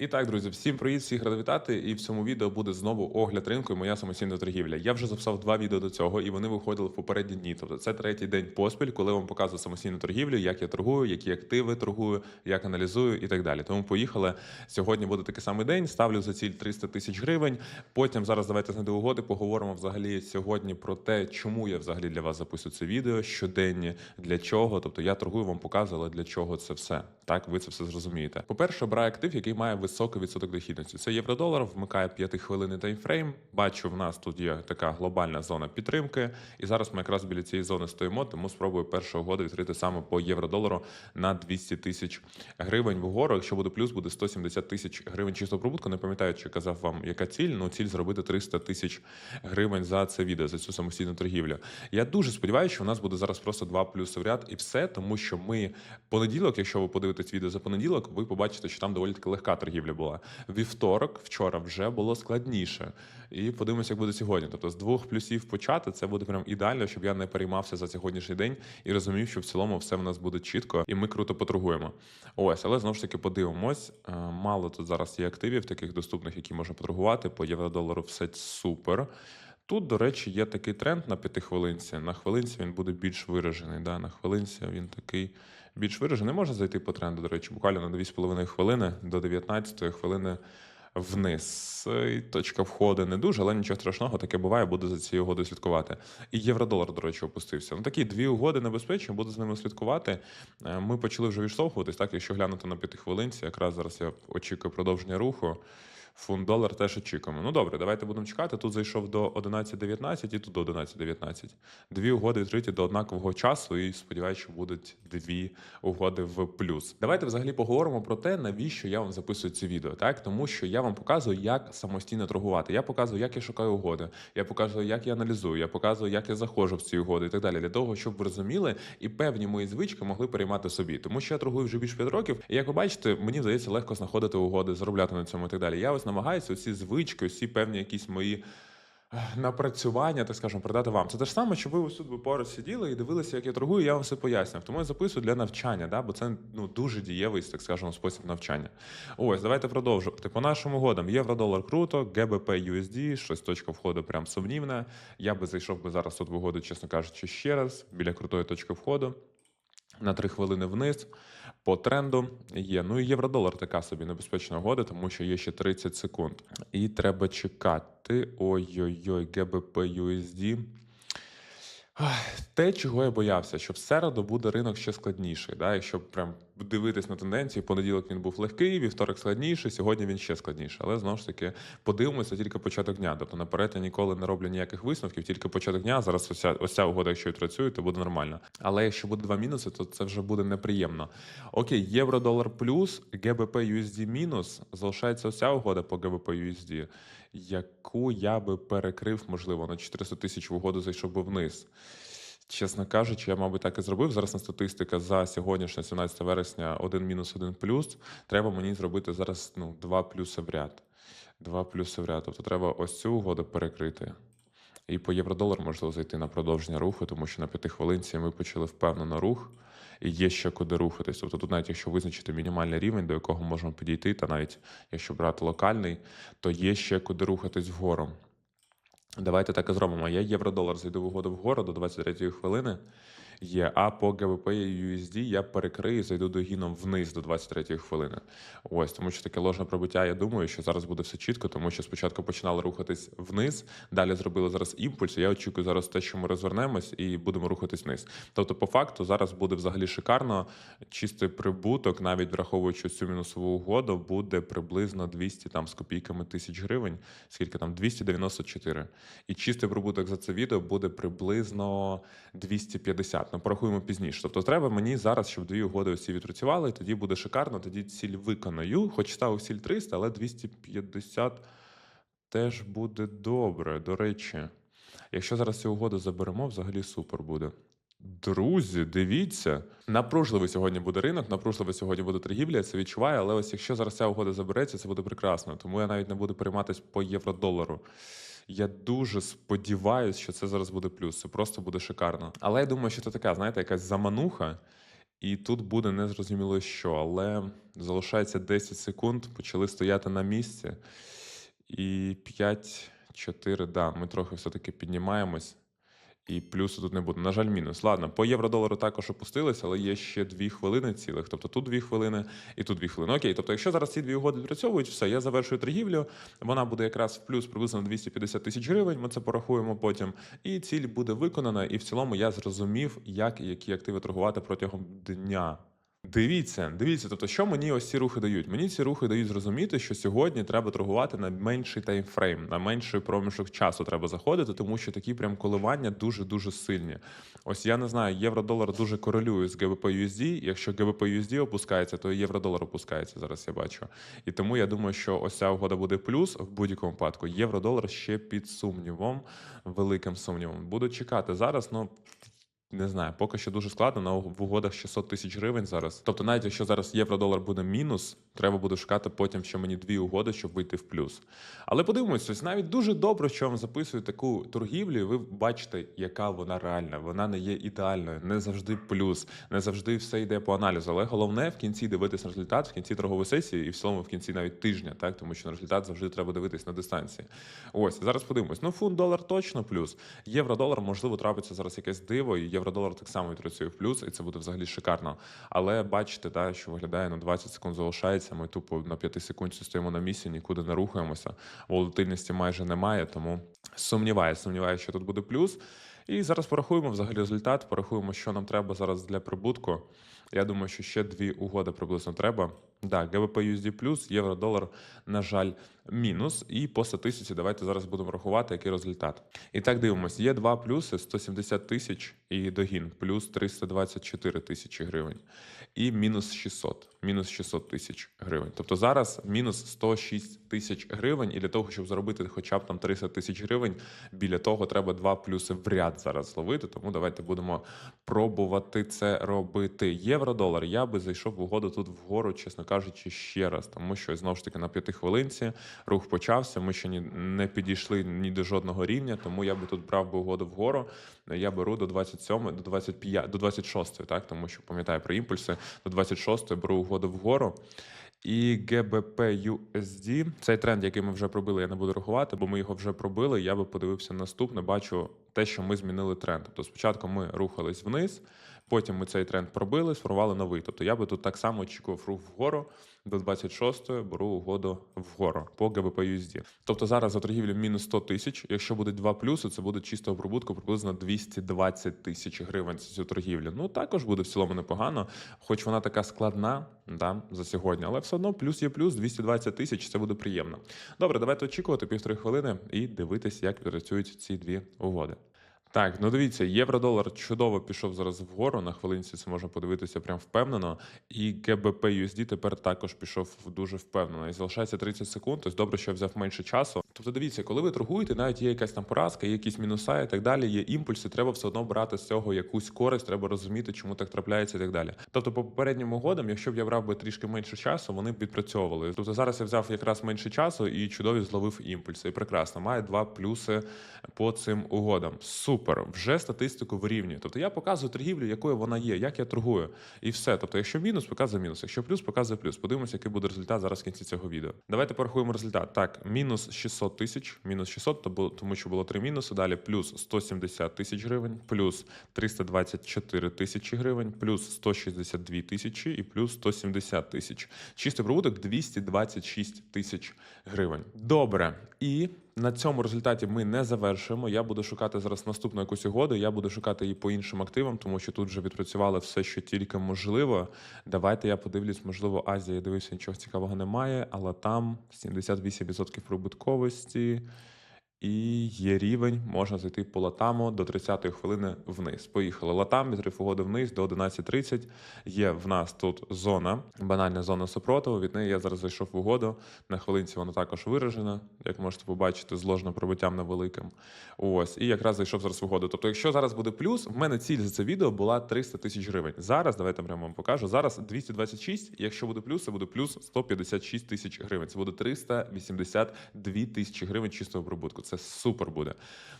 І так, друзі, всім привіт, всіх рада вітати. І в цьому відео буде знову огляд ринку і моя самостійна торгівля. Я вже записав два відео до цього, і вони виходили в попередні дні. Тобто це третій день поспіль, коли вам показую самостійну торгівлю, як я торгую, які активи торгую, як аналізую і так далі. Тому поїхали. Сьогодні буде такий самий день. Ставлю за ціль 300 тисяч гривень. Потім зараз давайте знайти угоди. Поговоримо взагалі сьогодні про те, чому я взагалі для вас записую це відео, щоденні, для чого. Тобто я торгую, вам показую, але для чого це все. Так, ви це все зрозумієте. По-перше, обираю актив, який має високий відсоток дохідності. Це євро-долар, вмикає 5 хвилини таймфрейм. Бачу, в нас тут є така глобальна зона підтримки. І зараз ми якраз біля цієї зони стоїмо, тому спробую першу угоду відкрити саме по євро-долару на 200 тисяч гривень вгору. Якщо буде плюс, буде 170 тисяч гривень чистого прибутку. Не пам'ятаю, чи казав вам, яка ціль. Ну ціль зробити 300 тисяч гривень за це відео, за цю самостійну торгівлю. Я дуже сподіваюся, що у нас буде зараз просто два плюси в ряд і все, тому що ми понеділок, якщо ви подивитесь відео за понеділок, ви побачите, що там доволі таки легка торгівля була. Вівторок, вчора вже було складніше. І подивимося, як буде сьогодні. Тобто з двох плюсів почати це буде прям ідеально, щоб я не переймався за сьогоднішній день і розумів, що в цілому все в нас буде чітко, і ми круто поторгуємо. Ось, але знову ж таки подивимось. Е, Мало тут зараз є активів, таких доступних, які можна поторгувати. По євро-долару все супер. Тут, до речі, є такий тренд на п'ятихвилинці. На хвилинці він буде більш виражений. Да? На хвилинці він такий більш виражений. Можна зайти по тренду, до речі, буквально на 2,5 хвилини до 19 хвилини вниз. І точка входу не дуже, але нічого страшного, таке буває, буду за цією угодою слідкувати. І євро-долар, до речі, опустився. Ну такі дві угоди небезпечні, буду з ними слідкувати. Е, Ми почали вже відштовхуватись, так, якщо глянути на п'ятихвилинці, якраз зараз я очікую продовження руху. Фунт долар теж очікуємо. Ну добре, давайте будемо чекати. Тут зайшов до 11.19 і тут до 11.19. Дві угоди відкриті до однакового часу, і сподіваюся, що будуть дві угоди в плюс. Давайте взагалі поговоримо про те, навіщо я вам записую ці відео. Так, тому що я вам показую, як самостійно торгувати. Я показую, як я шукаю угоди. Я показую, як я аналізую. Я показую, як я заходжу в ці угоди і так далі. Для того, щоб ви розуміли і певні мої звички могли переймати собі. Тому що я торгую вже більше 5 років. І як ви бачите, мені здається легко знаходити угоди, заробляти на цьому і так далі. Я ось намагаюся усі звички, усі певні якісь мої напрацювання, так скажемо, передати вам. Це те ж саме, що ви тут би поруч сиділи і дивилися, як я торгую, я вам все пояснював. Тому я записую для навчання, да? бо це ну, дуже дієвий, так скажемо, спосіб навчання. Ось, давайте продовжувати. По нашим угодам, євро-долар круто, ГБП USD, щось точка входу прям сумнівна. Я би зайшов би зараз тут в угоду, чесно кажучи, ще раз, біля крутої точки входу. На 3 хвилини вниз по тренду є. Ну і євро-долар така собі небезпечна угода, тому що є ще 30 секунд. І треба чекати. Ой-ой-ой, ГБП USD. Те, чого я боявся, що в середу буде ринок ще складніший. Да? Якщо прям дивитись на тенденції, понеділок він був легкий, вівторок складніший, сьогодні він ще складніший. Але знову ж таки подивимося тільки початок дня. Тобто наперед я ніколи не роблю ніяких висновків, тільки початок дня. Зараз ось ця, угода, якщо відпрацює, то буде нормально. Але якщо буде два мінуси, то це вже буде неприємно. Окей, євро-долар плюс, ГБП USD мінус. Залишається ось ця угода по ГБП USD, яку я би перекрив, можливо, на 400 тисяч в угоду зайшов би вниз. Чесно кажучи, я, мабуть, так і зробив. Зараз на статистика за сьогоднішнє 17 вересня 1 мінус 1 плюс. Треба мені зробити зараз ну, 2 плюси в ряд. 2 плюси в ряд. Тобто треба ось цю угоду перекрити. І по євро-долар можливо зайти на продовження руху, тому що на п'ятихвилинці ми почали впевнено рух, є ще куди рухатись. Тобто тут, навіть якщо визначити мінімальний рівень, до якого можемо підійти, та навіть якщо брати локальний, то є ще куди рухатись вгору. Давайте так і зробимо. Я євро-долар зайду в угоду вгору до 23 хвилини. Є, а по ГБП і USD я перекрию, зайду догіном вниз до 23 хвилини. Ось, тому що таке ложне пробиття. Я думаю, що зараз буде все чітко, тому що спочатку починали рухатись вниз, далі зробили зараз імпульс. і Я очікую зараз те, що ми розвернемось і будемо рухатись вниз. Тобто, по факту, зараз буде взагалі шикарно. Чистий прибуток, навіть враховуючи цю мінусову угоду, буде приблизно 200 там з копійками тисяч гривень. Скільки там 294. І чистий прибуток за це відео буде приблизно 250. Ну, порахуємо пізніше. Тобто, треба мені зараз, щоб дві угоди усі відпрацювали, тоді буде шикарно, тоді ціль виконаю. Хоч ставив ціль 300, але 250 теж буде добре. До речі, якщо зараз цю угоду заберемо, взагалі супер буде. Друзі, дивіться, напружливий сьогодні буде ринок, напружливий сьогодні буде торгівля, це відчуваю. Але ось якщо зараз ця угода забереться, це буде прекрасно. Тому я навіть не буду перейматися по євро-долару. Я дуже сподіваюся, що це зараз буде плюс. Це просто буде шикарно. Але я думаю, що це така, знаєте, якась замануха. І тут буде незрозуміло що, але залишається 10 секунд, почали стояти на місці. І 5, 4, да, ми трохи все-таки піднімаємось. І плюсу тут не буде. На жаль, мінус. Ладно, по євро-долару також опустилися, але є ще дві хвилини цілих. Тобто тут дві хвилини і тут дві хвилини. Окей, тобто, якщо зараз ці дві угоди відпрацьовують, все, я завершую торгівлю. Вона буде якраз в плюс приблизно на 250 тисяч гривень. Ми це порахуємо потім. І ціль буде виконана. І в цілому я зрозумів, як і які активи торгувати протягом дня. Дивіться, дивіться, тобто, що мені ось ці рухи дають? Мені ці рухи дають зрозуміти, що сьогодні треба торгувати на менший таймфрейм, на менший проміжок часу треба заходити, тому що такі прям коливання дуже дуже сильні. Ось я не знаю, євро-долар дуже корелює з USD. Якщо USD опускається, то і євро-долар опускається. Зараз я бачу. І тому я думаю, що ось ця угода буде плюс в будь-якому випадку. Євро-долар ще під сумнівом, великим сумнівом. Буду чекати зараз. Ну не знаю, поки що дуже складно на в угодах 600 тисяч гривень зараз. Тобто, навіть якщо зараз євро-долар буде мінус, треба буде шукати потім ще мені дві угоди, щоб вийти в плюс. Але подивимось, ось навіть дуже добре, що вам записую таку торгівлю, і ви бачите, яка вона реальна. Вона не є ідеальною, не завжди плюс, не завжди все йде по аналізу. Але головне в кінці дивитися результат, в кінці торгової сесії і в цілому в кінці навіть тижня, так тому що на результат завжди треба дивитись на дистанції. Ось зараз подивимось. Ну, фунт долар точно плюс. Євро-долар, можливо, трапиться зараз якесь диво, і євро-долар так само відпрацює в плюс, і це буде взагалі шикарно. Але бачите, та, що виглядає на 20 секунд залишається. Ми тупо на 5 секунд стоїмо на місці, нікуди не рухаємося. Волатильності майже немає, тому сумніваюся, сумніваюся, що тут буде плюс. І зараз порахуємо взагалі результат, порахуємо, що нам треба зараз для прибутку. Я думаю, що ще дві угоди приблизно треба. Да, ГБП USD плюс, євро, долар, на жаль, мінус. І по статистиці давайте зараз будемо рахувати, який результат. І так дивимося: є два плюси: 170 тисяч і догін, плюс 324 тисячі гривень. І мінус 600, мінус 600 тисяч гривень. Тобто зараз мінус 106 тисяч гривень, і для того, щоб заробити хоча б там 300 тисяч гривень, біля того треба два плюси в ряд зараз зловити. Тому давайте будемо пробувати це робити. Євро-долар. Я би зайшов в угоду тут вгору, чесно кажучи, ще раз, тому що знову ж таки на п'ятихвилинці рух почався. Ми ще ні не підійшли ні до жодного рівня, тому я би тут брав би угоду вгору. Я беру до 27, до 25, до 26, так тому що пам'ятаю про імпульси. До 26 беру угоду вгору. І GBP USD, цей тренд, який ми вже пробили, я не буду рахувати, бо ми його вже пробили. Я би подивився наступне, бачу те, що ми змінили тренд. Тобто спочатку ми рухались вниз, потім ми цей тренд пробили, сформували новий. Тобто я би тут так само очікував рух вгору до 26-ї беру угоду вгору по GBP USD. Тобто зараз за торгівлю мінус 100 тисяч. Якщо буде два плюси, це буде чистого прибутку приблизно 220 тисяч гривень за цю торгівлю. Ну також буде в цілому непогано, хоч вона така складна да, за сьогодні, але все одно плюс є плюс 220 тисяч. Це буде приємно. Добре, давайте очікувати півтори хвилини і дивитись, як працюють ці дві угоди. Так, ну дивіться, євро-долар чудово пішов зараз вгору. На хвилинці це можна подивитися прям впевнено. І ГБП USD тепер також пішов дуже впевнено. І залишається 30 секунд. Тобто добре, що я взяв менше часу. Тобто, дивіться, коли ви торгуєте, навіть є якась там поразка, є якісь мінуса і так далі. Є імпульси, треба все одно брати з цього якусь користь, треба розуміти, чому так трапляється і так далі. Тобто, по попереднім угодам, якщо б я брав би трішки менше часу, вони б відпрацьовували. Тобто зараз я взяв якраз менше часу і чудові зловив імпульси. І прекрасно, має два плюси по цим угодам. Супер, вже статистику вирівнює. Тобто я показую торгівлю, якою вона є, як я торгую, і все. Тобто, якщо мінус, показує мінус, якщо плюс, показує плюс. Подивимося, який буде результат зараз в кінці цього відео. Давайте порахуємо результат. Так, мінус 600 тисяч, мінус 600, тому що було три мінуси. Далі плюс 170 тисяч гривень, плюс 324 тисячі гривень, плюс 162 тисячі і плюс 170 тисяч. Чистий прибуток 226 тисяч гривень. Добре. І на цьому результаті ми не завершуємо. Я буду шукати зараз наступну якусь угоду. Я буду шукати її по іншим активам, тому що тут вже відпрацювали все, що тільки можливо. Давайте я подивлюсь, можливо, Азія я дивився, нічого цікавого немає, але там 78% прибутковості. І є рівень, можна зайти по латаму до 30-ї хвилини вниз. Поїхали. Латам відрив угоди вниз до 11.30. Є в нас тут зона, банальна зона супротиву. Від неї я зараз зайшов в угоду. На хвилинці вона також виражена, як можете побачити, з ложним пробиттям невеликим. Ось, і якраз зайшов зараз в угоду. Тобто, якщо зараз буде плюс, в мене ціль за це відео була 300 тисяч гривень. Зараз, давайте прямо вам покажу. Зараз 226, і якщо буде плюс, це буде плюс 156 тисяч гривень. Це буде 382 тисячі гривень чистого прибутку. Це супер буде.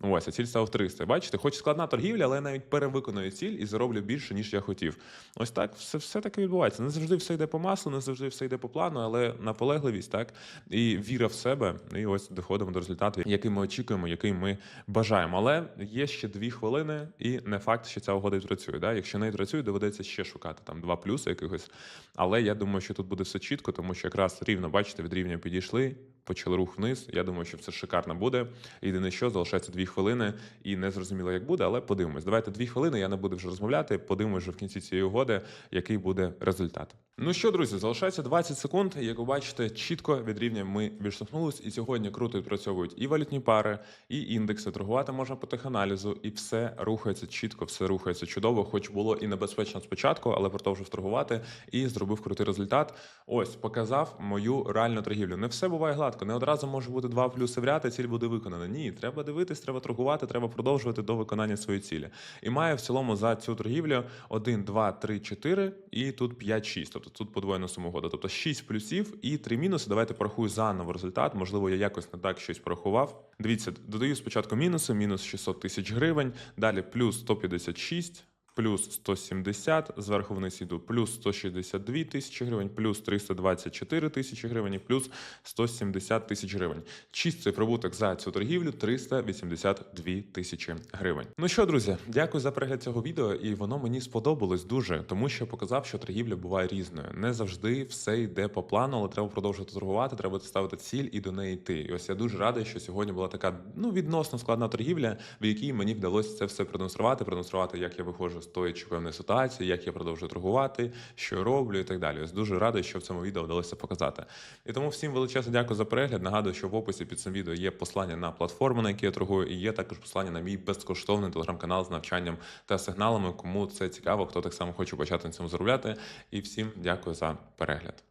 Ось, а ціль став 300. Бачите, хоч складна торгівля, але я навіть перевиконую ціль і зароблю більше, ніж я хотів. Ось так все, все таки відбувається. Не завжди все йде по маслу, не завжди все йде по плану, але наполегливість, так і віра в себе. І ось доходимо до результату, який ми очікуємо, який ми бажаємо. Але є ще дві хвилини, і не факт, що ця угода працює. Да? Якщо не працює, доведеться ще шукати там два плюси якихось. Але я думаю, що тут буде все чітко, тому що якраз рівно, бачите, від рівня підійшли, почали рух вниз. Я думаю, що це шикарно буде. Єдине, що залишається дві хвилини, і не зрозуміло, як буде, але подивимось. Давайте дві хвилини. Я не буду вже розмовляти. Подивимось вже в кінці цієї угоди, який буде результат. Ну що, друзі, залишається 20 секунд. Як ви бачите, чітко від рівня ми відштовхнулись, і сьогодні круто відпрацьовують і валютні пари, і індекси. Торгувати можна по теханалізу, і все рухається чітко, все рухається чудово. Хоч було і небезпечно спочатку, але продовжив торгувати і зробив крутий результат. Ось показав мою реальну торгівлю. Не все буває гладко. Не одразу може бути два плюси в ряд, і ціль буде виконана. Ні, треба дивитись, треба торгувати, треба продовжувати до виконання своєї цілі. І має в цілому за цю торгівлю 1, 2, 3, 4 і тут 5, 6. Тобто тут подвоєна сума угода. Тобто 6 плюсів і 3 мінуси. Давайте порахую заново результат. Можливо, я якось не так щось порахував. Дивіться, додаю спочатку мінуси, мінус 600 тисяч гривень, далі плюс 156. Плюс 170, зверху вниз іду, плюс 162 тисячі гривень, плюс 324 тисячі гривень, плюс 170 тисяч гривень. Чистий прибуток за цю торгівлю 382 тисячі гривень. Ну що, друзі, дякую за перегляд цього відео, і воно мені сподобалось дуже, тому що показав, що торгівля буває різною. Не завжди все йде по плану, але треба продовжувати торгувати, треба ставити ціль і до неї йти. І ось я дуже радий, що сьогодні була така ну відносно складна торгівля, в якій мені вдалося це все продемонструвати, продемонструвати, як я виходжу з тої чи певної ситуації, як я продовжую торгувати, що роблю і так далі. Ось дуже радий, що в цьому відео вдалося показати. І тому всім величезне дякую за перегляд. Нагадую, що в описі під цим відео є послання на платформу, на якій я торгую, і є також послання на мій безкоштовний телеграм-канал з навчанням та сигналами. Кому це цікаво, хто так само хоче почати на цьому заробляти. І всім дякую за перегляд.